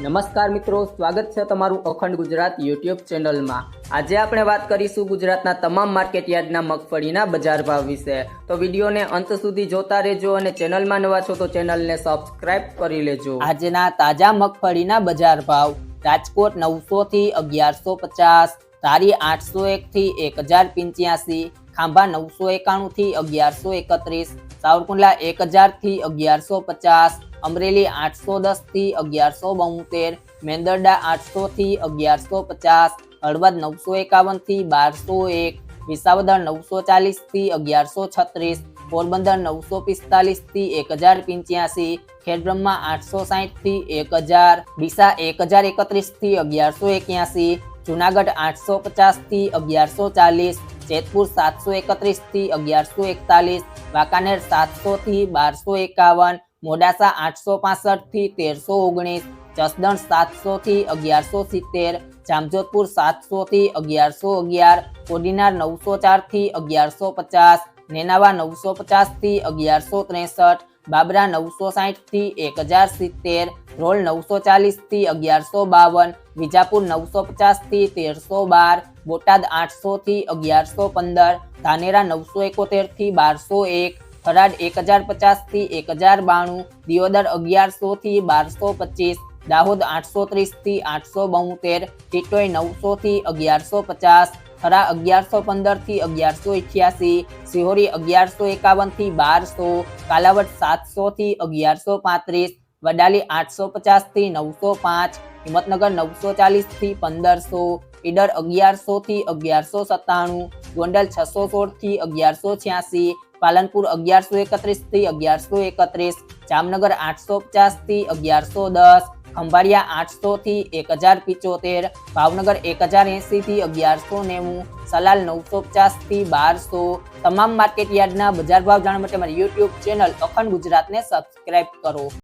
નમસ્કાર મિત્રો, સ્વાગત છે તમારું અખંડ ગુજરાત યુટ્યુબ ચેનલમાં. આજે આપણે વાત કરીશું ગુજરાતના તમામ માર્કેટ યાર્ડના મગફળીના બજાર ભાવ વિશે. તો વિડીયોને અંત સુધી જોતા રહેજો અને ચેનલમાં નવા છો તો ચેનલને સબસ્ક્રાઇબ કરી લેજો. આજના તાજા મગફળીના બજાર ભાવ. રાજકોટ નવસો થી અગિયારસો પચાસ, ધારી આઠસો એક થી એક હજાર પંચ્યાસી, ખાંભા નવસો એકાણું થી અગિયારસો એકત્રીસ, સાવરકુંડલા એક હજારથી અગિયારસો પચાસ અમરેલી આઠસો દસથી અગિયારસો બોતેર, મેંદરડા આઠસો થી અગિયારસો પચાસ, હળવદ નવસો એકાવનથી બારસો એક, વિસાવદર નવસો ચાલીસથી અગિયારસો છત્રીસ, પોરબંદર નવસો પિસ્તાલીસથી એક હજાર પંચ્યાસી, ખેડબ્રહ્મા આઠસો સાહીઠથી એક હજાર, ડીસા એક હજાર એકત્રીસથી અગિયારસો એક્યાસી, જુનાગઢ આઠસો પચાસથી અગિયારસો ચાલીસ, જેતપુર સાતસો એકત્રીસથી અગિયારસો એકતાલીસ, વાંકાનેર સાતસો થી બારસો એકાવન મોડાસા આઠસો પાસઠથી તેરસો ઓગણીસ, જસદણ સાતસો થી અગિયારસો સિત્તેર, જામજોધપુર સાતસો થી અગિયારસો અગિયાર, કોડીનાર નવસો ચારથી અગિયારસો પચાસ, નેનાવા નવસો પચાસથી અગિયારસો ત્રેસઠ, બાબરા નવસો સાઠથી એક હજાર સિત્તેર, રોલ નવસો ચાલીસથી અગિયારસો બાવન, વિજાપુર નવસો પચાસથી તેરસો બાર, બોટાદ આઠસો થી અગિયારસો પંદર, ધાનેરા નવસો એકોતેરથી બારસો એક થરાદ એક હજાર પચાસથી એક હજાર બાણું, દિયોદર અગિયારસો થી બારસો પચીસ, દાહોદ આઠસો ત્રીસથી આઠસો બોતેર ટીટોઈ નવસો થી અગિયારસો પચાસ, થરા અગિયારસો પંદરથી અગિયારસો અઠ્યાસી સિહોરી અગિયારસો એકાવનથી બારસો, કાલાવડ સાતસો થી અગિયારસો પાંત્રીસ, વડાલી આઠસો પચાસથી નવસો પાંચ, હિંમતનગર નવસો ચાલીસથી પંદરસો, ઈડર અગિયારસો થી અગિયારસો સત્તાણું ગોંડલ છસો સોળથી અગિયારસો છ્યાસી, પાલનપુર અગિયારસો એકત્રીસથી અગિયારસો એકત્રીસ, જામનગર આઠસો પચાસથી અગિયારસો દસ, ખંભાળિયા આઠસો થી એક હજાર પિચોતેર, ભાવનગર એક હજાર એસી થી અગિયારસો નેવું, સલાલ નવસો પચાસથી બારસો. તમામ માર્કેટ યાર્ડના બજાર ભાવ જાણવા માટે મારી યુટ્યુબ ચેનલ અખંડ ગુજરાતને સબસ્ક્રાઇબ કરો.